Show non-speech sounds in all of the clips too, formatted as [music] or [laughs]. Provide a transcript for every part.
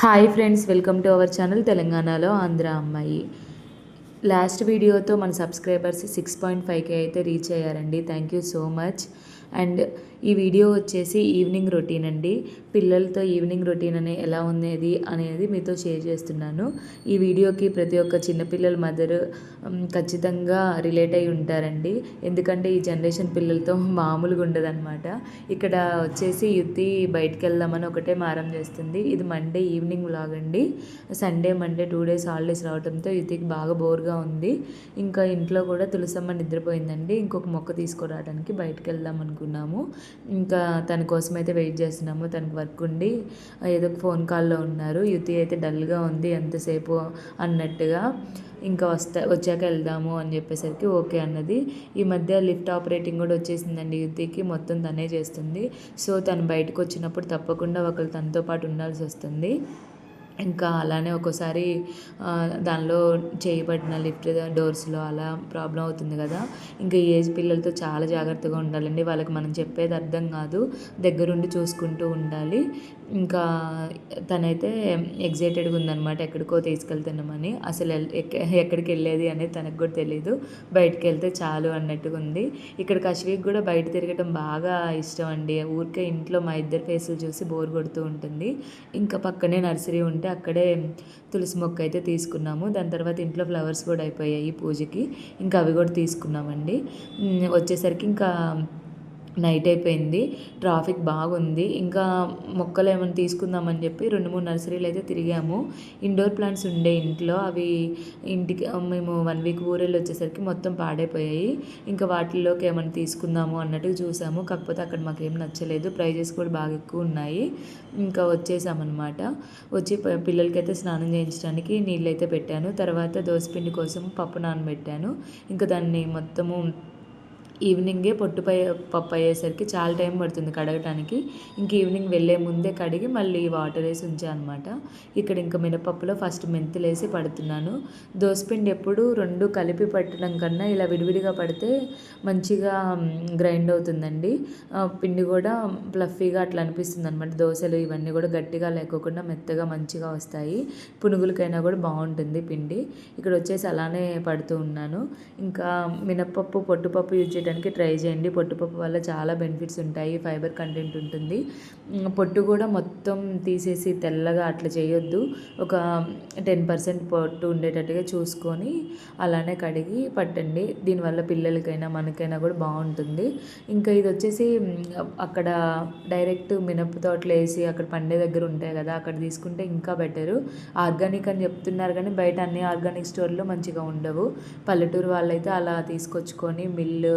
Hi friends welcome to our channel తెలంగాణలో ఆంధ్ర అమ్మాయి. Last వీడియోతో మన సబ్స్క్రైబర్స్ సిక్స్ పాయింట్ ఫైవ్కి అయితే రీచ్ అయ్యారండి. Thank you so much. And ఈ వీడియో వచ్చేసి ఈవినింగ్ రొటీన్ అండి. పిల్లలతో ఈవినింగ్ రొటీన్ అనే ఎలా ఉండేది అనేది మీతో షేర్ చేస్తున్నాను. ఈ వీడియోకి ప్రతి ఒక్క చిన్నపిల్లల మదర్ ఖచ్చితంగా రిలేట్ అయి ఉంటారండి. ఎందుకంటే ఈ జనరేషన్ పిల్లలతో [laughs] మామూలుగా ఉండదన్నమాట. ఇక్కడ వచ్చేసి యుద్ధి బయటికి వెళ్దామని ఒకటే మారం చేస్తుంది. ఇది మండే ఈవినింగ్ వ్లాగ్ అండి. Sunday Monday two days holidays రావడంతో యుద్ధికి బాగా బోర్గా ఉంది. ఇంకా ఇంట్లో కూడా తులసమ్మ నిద్రపోయిందండి. ఇంకొక మొక్క తీసుకురావడానికి బయటకు వెళ్దాం అనుకున్నాము. ఇంకా తన కోసం అయితే వెయిట్ చేస్తున్నాము తనకు వర్క్ ఉండి ఏదో ఫోన్ కాల్లో ఉన్నారు. యుతి అయితే డల్గా ఉంది ఎంతసేపు అన్నట్టుగా. ఇంకా వస్తా వచ్చాక వెళ్దాము అని చెప్పేసరికి ఓకే అన్నది. ఈ మధ్య లిఫ్ట్ ఆపరేటింగ్ కూడా వచ్చేసిందండి యుతికి మొత్తం తనే చేస్తుంది. సో తను బయటకు వచ్చినప్పుడు తప్పకుండా ఒకరు తనతో పాటు ఉండాల్సి వస్తుంది. ఇంకా అలానే ఒక్కోసారి దానిలో చేయబడిన లిఫ్ట్ డోర్స్లో అలా ప్రాబ్లం అవుతుంది కదా. ఇంకా ఏజ్ పిల్లలతో చాలా జాగ్రత్తగా ఉండాలండి. వాళ్ళకి మనం చెప్పేది అర్థం కాదు. దగ్గరుండి చూసుకుంటూ ఉండాలి. ఇంకా తనైతే ఎగ్జైటెడ్గా ఉందన్నమాట ఎక్కడికో తీసుకెళ్తున్నామని. అసలు ఎక్కడికి వెళ్ళేది అనేది తనకు కూడా తెలియదు బయటికి వెళ్తే చాలు అన్నట్టుగా ఉంది. ఇక్కడ కశ్వీకి కూడా బయట తిరగటం బాగా ఇష్టం అండి. ఊరికే ఇంట్లో మా ఇద్దరు ఫేసులు చూసి బోర్ కొడుతూ ఉంటుంది. ఇంకా పక్కనే నర్సరీ ఉంటే అక్కడే తులసి మొక్క అయితే తీసుకున్నాము. దాని తర్వాత ఇంట్లో ఫ్లవర్స్ కూడా అయిపోయాయి పూజకి. ఇంకా అవి కూడా తీసుకున్నామండి. వచ్చేసరికి ఇంకా నైట్ అయిపోయింది. ట్రాఫిక్ బాగుంది. ఇంకా మొక్కలు ఏమైనా తీసుకుందామని చెప్పి రెండు మూడు నర్సరీలు అయితే తిరిగాము. ఇండోర్ ప్లాంట్స్ ఉండే ఇంట్లో. అవి ఇంటికి మేము వన్ వీక్ ఊరెళ్ళి వచ్చేసరికి మొత్తం పాడైపోయాయి. ఇంకా వాటిల్లోకి ఏమైనా తీసుకుందాము అన్నట్టు చూసాము. కాకపోతే అక్కడ మాకు ఏం నచ్చలేదు. ప్రైజెస్ కూడా బాగా ఎక్కువ ఉన్నాయి. ఇంకా వచ్చేసామన్నమాట. వచ్చి పిల్లలకైతే స్నానం చేయించడానికి నీళ్ళు అయితే పెట్టాను. తర్వాత దోసపిండి కోసం పప్పు నానబెట్టాను. ఇంకా దాన్ని మొత్తము ఈవినింగే పొట్టుపై పప్పు అయ్యేసరికి చాలా టైం పడుతుంది కడగటానికి. ఇంక ఈవినింగ్ వెళ్ళే ముందే కడిగి మళ్ళీ వాటర్ వేసి ఉంచాను అనమాట ఇక్కడ ఇంకా మినపప్పులో ఫస్ట్ మెంతులు వేసి పడుతున్నాను. దోసపిండి ఎప్పుడు రెండు కలిపి పట్టడం కన్నా ఇలా విడివిడిగా పడితే మంచిగా గ్రైండ్ అవుతుందండి. పిండి కూడా ఫ్లఫీగా అట్లా అనిపిస్తుంది అనమాట దోశలు ఇవన్నీ కూడా గట్టిగా లేకోకుండా మెత్తగా మంచిగా వస్తాయి. పునుగులకైనా కూడా బాగుంటుంది పిండి. ఇక్కడ వచ్చేసి అలానే పడుతూ ఉన్నాను. ఇంకా మినపప్పు పొట్టుపప్పు యూజ్ చేయడానికి ట్రై చేయండి. పొట్టుపప్పు వల్ల చాలా బెనిఫిట్స్ ఉంటాయి. ఫైబర్ కంటెంట్ ఉంటుంది. పొట్టు కూడా మొత్తం తీసేసి తెల్లగా అట్లా చేయొద్దు. ఒక టెన్ పర్సెంట్ పొట్టు ఉండేటట్టుగా చూసుకొని అలానే కడిగి పట్టండి. దీనివల్ల పిల్లలకైనా మనకైనా కూడా బాగుంటుంది. ఇంకా ఇది వచ్చేసి అక్కడ డైరెక్ట్ మినప తోటలు వేసి అక్కడ పండే దగ్గర ఉంటాయి కదా అక్కడ తీసుకుంటే ఇంకా బెటరు. ఆర్గానిక్ అని చెప్తున్నారు కానీ బయట అన్ని ఆర్గానిక్ స్టోర్లో మంచిగా ఉండవు. పల్లెటూరు వాళ్ళైతే అలా తీసుకొచ్చుకొని మిల్లు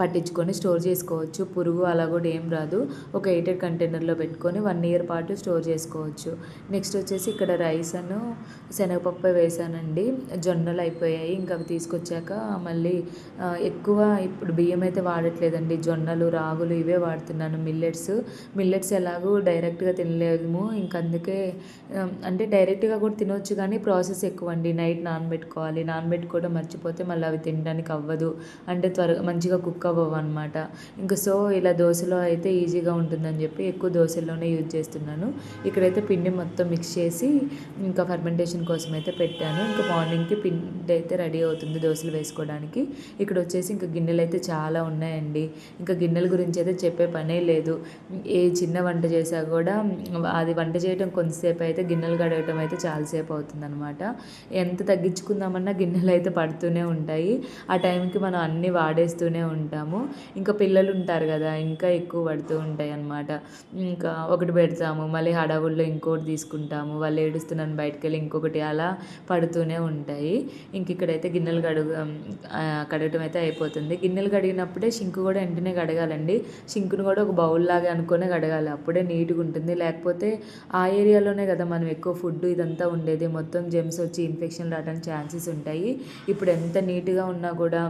పట్టించుకొని స్టోర్ చేసుకోవచ్చు. పురుగు అలా కూడా ఏం రాదు. ఒక ఎయిటెడ్ కంటైనర్లో పెట్టుకొని వన్ ఇయర్ పాటు స్టోర్ చేసుకోవచ్చు. నెక్స్ట్ వచ్చేసి ఇక్కడ రైస్ అను శనగపప్పు వేసానండి. జొన్నలు అయిపోయాయి. ఇంకా అవి తీసుకొచ్చాక మళ్ళీ ఎక్కువ ఇప్పుడు బియ్యం అయితే వాడట్లేదండి. జొన్నలు రాగులు ఇవే వాడుతున్నాను. మిల్లెట్స్ మిల్లెట్స్ ఎలాగో డైరెక్ట్గా తినలేము. ఇంక అందుకే అంటే డైరెక్ట్గా కూడా తినవచ్చు కానీ ప్రాసెస్ ఎక్కువ అండి నైట్ నానబెట్టుకోవాలి. నానబెట్టుకోవడం మర్చిపోతే మళ్ళీ అవి తినడానికి అవ్వదు. అంటే త్వరగా మంచిగా కుక్ అవ్వవు అనమాట ఇంకా సో ఇలా దోశలో అయితే ఈజీగా ఉంటుందని చెప్పి ఎక్కువ దోశల్లోనే యూజ్ చేస్తున్నాను. ఇక్కడైతే పిండి మొత్తం మిక్స్ చేసి ఇంకా ఫర్మెంటేషన్ కోసం అయితే పెట్టాను. ఇంకా మార్నింగ్కి పిండి అయితే రెడీ అవుతుంది దోశలు వేసుకోవడానికి. ఇక్కడ వచ్చేసి ఇంకా గిన్నెలు అయితే చాలా ఉన్నాయండి. ఇంకా గిన్నెల గురించి అయితే చెప్పే పనే లేదు. ఏ చిన్న వంట చేసా కూడా అది వంట చేయడం కొంతసేపు అయితే గిన్నెలు కడగటం అయితే చాలాసేపు అవుతుంది అనమాట ఎంత తగ్గించుకుందామన్నా గిన్నెలు అయితే పడుతూనే ఉంటాయి. ఆ టైంకి మనం అన్నీ వాడేస్తూనే ఉంటాం. ఉంటాము. ఇంకా పిల్లలు ఉంటారు కదా ఇంకా ఎక్కువ పడుతూ ఉంటాయి అన్నమాట ఇంకా ఒకటి పెడతాము మళ్ళీ హడావుల్లో ఇంకోటి తీసుకుంటాము. వాళ్ళు ఏడుస్తున్నాను బయటకు వెళ్ళి ఇంకొకటి అలా పడుతూనే ఉంటాయి. ఇంక ఇక్కడైతే గిన్నెలు కడుగు కడగటం అయితే అయిపోతుంది. గిన్నెలు కడిగినప్పుడే షింకు కూడా వెంటనే కడగాలండి. షింకును కూడా ఒక బౌల్ లాగా అనుకునే కడగాలి. అప్పుడే నీట్గా ఉంటుంది. లేకపోతే ఆ ఏరియాలోనే కదా మనం ఎక్కువ ఫుడ్ ఇదంతా ఉండేది. మొత్తం జెమ్స్ వచ్చి ఇన్ఫెక్షన్ రావడానికి ఛాన్సెస్ ఉంటాయి. ఇప్పుడు ఎంత నీట్గా ఉన్నా కూడా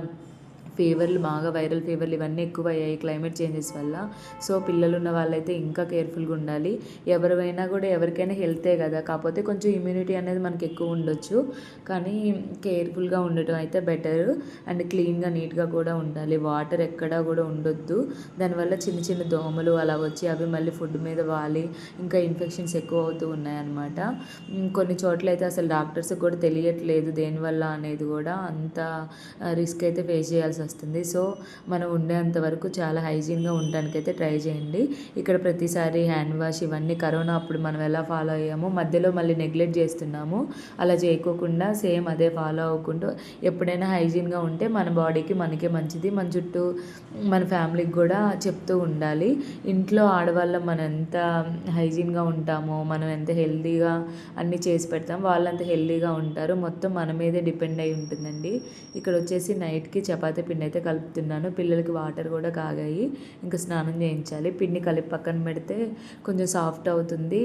ఫీవర్లు బాగా వైరల్ ఫీవర్లు ఇవన్నీ ఎక్కువ అయ్యాయి క్లైమేట్ చేంజెస్ వల్ల. సో పిల్లలు ఉన్న వాళ్ళైతే ఇంకా కేర్ఫుల్గా ఉండాలి. ఎవరివైనా కూడా ఎవరికైనా హెల్తే కదా. కాకపోతే కొంచెం ఇమ్యూనిటీ అనేది మనకి ఎక్కువ ఉండొచ్చు. కానీ కేర్ఫుల్గా ఉండటం అయితే బెటర్. అండ్ క్లీన్గా నీట్గా కూడా ఉండాలి. వాటర్ ఎక్కడా కూడా ఉండొద్దు. దానివల్ల చిన్న చిన్న దోమలు అలా వచ్చి అవి మళ్ళీ ఫుడ్ మీద వాలి. ఇంకా ఇన్ఫెక్షన్స్ ఎక్కువ అవుతూ ఉన్నాయన్నమాట. కొన్ని చోట్ల అయితే అసలు డాక్టర్స్కి కూడా తెలియట్లేదు దేనివల్ల అనేది కూడా అంత రిస్క్ అయితే ఫేస్ చేయాల్సి వస్తుంది. సో మనం ఉండేంత వరకు చాలా హైజీన్గా ఉండడానికి అయితే ట్రై చేయండి. ఇక్కడ ప్రతిసారి హ్యాండ్ వాష్ ఇవన్నీ కరోనా అప్పుడు మనం ఎలా ఫాలో అయ్యామో మధ్యలో మళ్ళీ నెగ్లెక్ట్ చేస్తున్నాము. అలా చేయకోకుండా సేమ్ అదే ఫాలో అవ్వకుండా ఎప్పుడైనా హైజీన్గా ఉంటే మన బాడీకి మనకే మంచిది. మన చుట్టూ మన ఫ్యామిలీకి కూడా చెప్తూ ఉండాలి. ఇంట్లో ఆడవాళ్ళం మనం ఎంత హైజీన్గా ఉంటామో మనం ఎంత హెల్తీగా అన్నీ చేసి పెడతాం వాళ్ళంత హెల్తీగా ఉంటారు. మొత్తం మన మీదే డిపెండ్ అయి ఉంటుందండి. ఇక్కడ వచ్చేసి నైట్కి చపాతీ పిండి అయితే కలుపుతున్నాను. పిల్లలకి వాటర్ కూడా కాగాయి. ఇంకా స్నానం చేయించాలి. పిండి కలిపి పక్కన పెడితే కొంచెం సాఫ్ట్ అవుతుంది.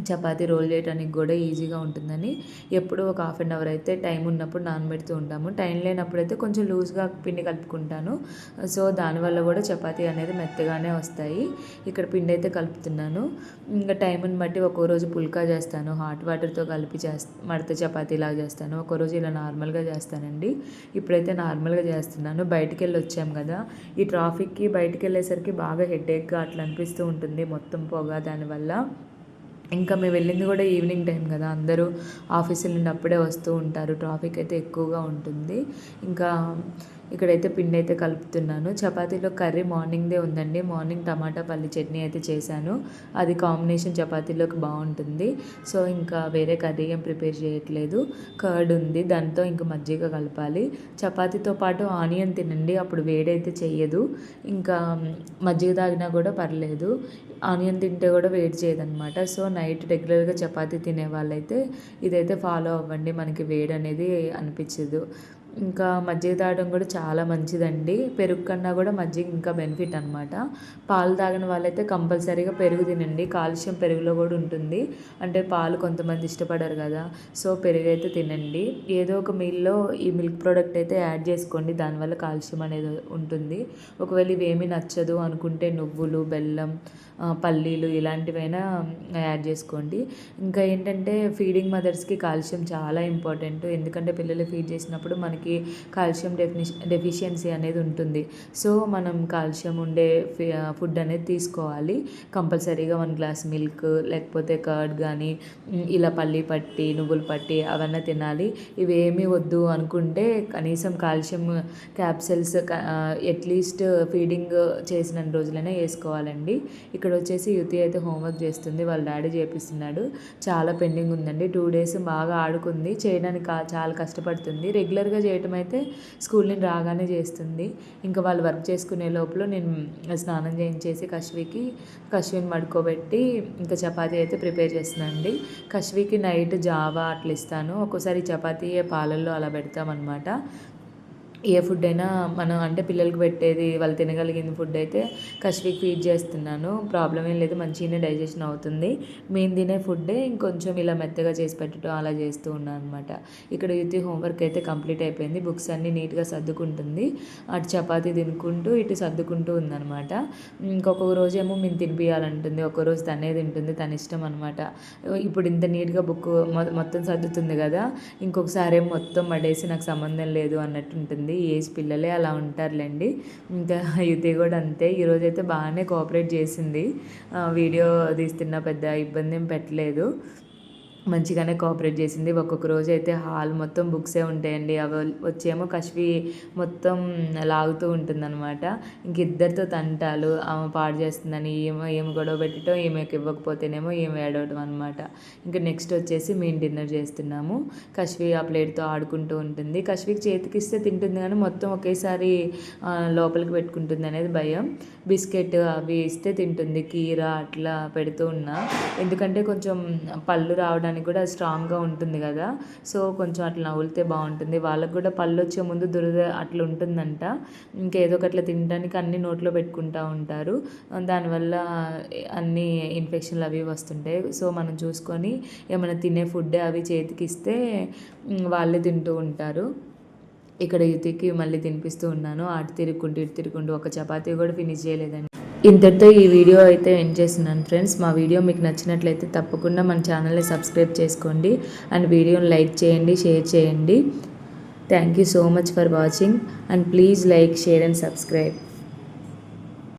చపాతీ రోల్ చేయడానికి కూడా ఈజీగా ఉంటుందని ఎప్పుడూ ఒక హాఫ్ అన్ అవర్ అయితే టైం ఉన్నప్పుడు నానబెడుతూ ఉంటాము. టైం లేనప్పుడు అయితే కొంచెం లూజ్గా పిండి కలుపుకుంటాను. సో దానివల్ల కూడా చపాతీ అనేది మెత్తగానే వస్తాయి. ఇక్కడ పిండి అయితే కలుపుతున్నాను. ఇంకా టైంని బట్టి ఒక్కో రోజు పుల్కా చేస్తాను. హాట్ వాటర్తో కలిపి చేస్తా మడత చపాతీ చేస్తాను. ఒక్కో రోజు ఇలా నార్మల్గా చేస్తానండి. ఇప్పుడైతే నార్మల్గా చేస్తున్నాను. బయటికి వెళ్ళి వచ్చాం కదా. ఈ ట్రాఫిక్కి బయటికి వెళ్ళేసరికి బాగా హెడేక్గా అట్లా అనిపిస్తూ ఉంటుంది. మొత్తం పొగ దానివల్ల. ఇంకా మేము వెళ్ళింది కూడా ఈవినింగ్ టైం కదా. అందరూ ఆఫీసుల నుండి అప్పుడే వస్తూ ఉంటారు. ట్రాఫిక్ అయితే ఎక్కువగా ఉంటుంది. ఇంకా ఇక్కడైతే పిండి అయితే కలుపుతున్నాను. చపాతీలో కర్రీ మార్నింగ్దే ఉందండి. మార్నింగ్ టమాటా పల్లి చట్నీ అయితే చేశాను. అది కాంబినేషన్ చపాతీలోకి బాగుంటుంది. సో ఇంకా వేరే కర్రీ ఏం ప్రిపేర్ చేయట్లేదు. కర్డ్ ఉంది. దాంతో ఇంకా మజ్జిగ కలపాలి. చపాతీతో పాటు ఆనియన్ తినండి. అప్పుడు వేడైతే చేయదు ఇంకా మజ్జిగ తాగినా కూడా పర్లేదు. ఆనియన్ తింటే కూడా వేడి చేయదనమాట సో నైట్ రెగ్యులర్గా చపాతీ తినే వాళ్ళైతే ఇదైతే ఫాలో అవ్వండి. మనకి వేడి అనేది అనిపించదు ఇంకా మజ్జిగ తాగడం కూడా చాలా మంచిదండి. పెరుగు కన్నా కూడా మజ్జిగ ఇంకా బెనిఫిట్ అనమాట పాలు తాగిన వాళ్ళైతే కంపల్సరీగా పెరుగు తినండి. కాల్షియం పెరుగులో కూడా ఉంటుంది. అంటే పాలు కొంతమంది ఇష్టపడరు కదా. సో పెరుగు అయితే తినండి. ఏదో ఒక మీల్లో ఈ మిల్క్ ప్రోడక్ట్ అయితే యాడ్ చేసుకోండి. దానివల్ల కాల్షియం అనేది ఉంటుంది. ఒకవేళ ఇవేమీ నచ్చదు అనుకుంటే నువ్వులు బెల్లం పల్లీలు ఇలాంటివైనా యాడ్ చేసుకోండి. ఇంకా ఏంటంటే ఫీడింగ్ మదర్స్కి కాల్షియం చాలా ఇంపార్టెంట్. ఎందుకంటే పిల్లలు ఫీడ్ చేసినప్పుడు మనకి కాల్షియం డెఫిని డెఫిషియన్సీ అనేది ఉంటుంది. సో మనం కాల్షియం ఉండే ఫుడ్ అనేది తీసుకోవాలి. కంపల్సరీగా వన్ గ్లాస్ మిల్క్ లేకపోతే కర్డ్ కానీ ఇలా పల్లి పట్టి నువ్వులు పట్టి అవన్నీ తినాలి. ఇవేమీ వద్దు అనుకుంటే కనీసం కాల్షియం క్యాప్సిల్స్ అట్లీస్ట్ ఫీడింగ్ చేసిన రోజులైనా వేసుకోవాలండి. ఇక్కడ ఇక్కడ వచ్చేసి యుతి అయితే హోంవర్క్ చేస్తుంది. వాళ్ళ డాడీ చేపిస్తున్నాడు. చాలా పెండింగ్ ఉందండి. టూ డేస్ బాగా ఆడుకుంది. చేయడానికి చాలా కష్టపడుతుంది. రెగ్యులర్గా చేయటం అయితే స్కూల్ నేను రాగానే చేస్తుంది. ఇంకా వాళ్ళు వర్క్ చేసుకునే లోపల నేను స్నానం చేయించేసి కశ్వికి కశ్విని మడుకోబెట్టి ఇంకా చపాతీ అయితే ప్రిపేర్ చేస్తున్నానండి కశ్వికి నైట్ జావా అట్లా ఇస్తాను. ఒక్కోసారి చపాతీ పాలల్లో అలా పెడతామన్నమాట. ఏ ఫుడ్ అయినా మనం అంటే పిల్లలకి పెట్టేది వాళ్ళు తినగలిగిన ఫుడ్ అయితే కశ్వికి ఫీడ్ చేస్తున్నాను. ప్రాబ్లం ఏం లేదు మంచిగానే డైజెషన్ అవుతుంది. మేము తినే ఫుడ్డే ఇంకొంచెం ఇలా మెత్తగా చేసి పెట్టడం అలా చేస్తూ ఉన్నాను అనమాట ఇక్కడ యుతి హోంవర్క్ అయితే కంప్లీట్ అయిపోయింది. బుక్స్ అన్నీ నీట్గా సర్దుకుంటుంది. అటు చపాతి తినుకుంటూ ఇటు సర్దుకుంటూ ఉందనమాట ఇంకొక రోజు ఏమో మేము తినిపించాలంటుంది ఒక రోజు తనే తింటుంది తన ఇష్టం అనమాట ఇప్పుడు ఇంత నీట్గా బుక్ మొత్తం సర్దుతుంది కదా. ఇంకొకసారి మొత్తం పడేసి నాకు సంబంధం లేదు అన్నట్టు ఉంటుంది ఉంటుంది ఏజ్ పిల్లలే అలా ఉంటారులేండి. ఇంకా ఇది కూడా అంతే. ఈరోజు అయితే బాగానే కోఆపరేట్ చేసింది. వీడియో తీస్తున్న పెద్ద ఇబ్బంది ఏం పెట్టలేదు. మంచిగానే కోఆపరేట్ చేసింది. ఒక్కొక్క రోజు అయితే హాల్ మొత్తం బుక్సే ఉంటాయండి. అవి వచ్చేమో కశ్వి మొత్తం లాగుతూ ఉంటుందన్నమాట. ఇంక ఇద్దరితో తంటాలు ఆమె పాడు చేస్తుందని ఏమో ఏమో గొడవ పెట్టడం ఈమెకి ఇవ్వకపోతేనేమో ఏమి ఏడవడం అనమాట ఇంకా నెక్స్ట్ వచ్చేసి మేము డిన్నర్ చేస్తున్నాము. కశ్వి ఆ ప్లేట్తో ఆడుకుంటూ ఉంటుంది. కశ్వికి చేతికి ఇస్తే తింటుంది కానీ మొత్తం ఒకేసారి లోపలికి పెట్టుకుంటుంది అనేది భయం. బిస్కెట్ అవి ఇస్తే తింటుంది. కీర అట్లా పెడుతూ ఉన్నా. ఎందుకంటే కొంచెం పళ్ళు రావడానికి తినడానికి కూడా స్ట్రాంగ్గా ఉంటుంది కదా. సో కొంచెం అట్లా నవ్వులితే బాగుంటుంది. వాళ్ళకు కూడా పళ్ళు వచ్చే ముందు దురద అట్లా ఉంటుందంట. ఇంకేదో ఒకటి అట్లా తినడానికి అన్ని నోట్లో పెట్టుకుంటూ ఉంటారు. దానివల్ల అన్ని ఇన్ఫెక్షన్లు అవి వస్తుంటాయి. సో మనం చూసుకొని ఏమైనా తినే ఫుడ్ అవి చేతికి ఇస్తే వాళ్ళే తింటూ ఉంటారు. ఇక్కడ యుతికి మళ్ళీ తినిపిస్తూ ఉన్నాను. అటు తిరుగుకుంటూ ఇటు తిరుగుకుంటూ ఒక చపాతీ కూడా ఫినిష్ చేయలేదండి. ఇంతటితో ఈ వీడియో అయితే ఎండ్ చేస్తున్నాను ఫ్రెండ్స్. మా వీడియో మీకు నచ్చినట్లయితే తప్పకుండా మన ఛానల్ని సబ్స్క్రైబ్ చేసుకోండి. అండ్ వీడియోని లైక్ చేయండి షేర్ చేయండి. Thank you so much for watching and please like share and subscribe.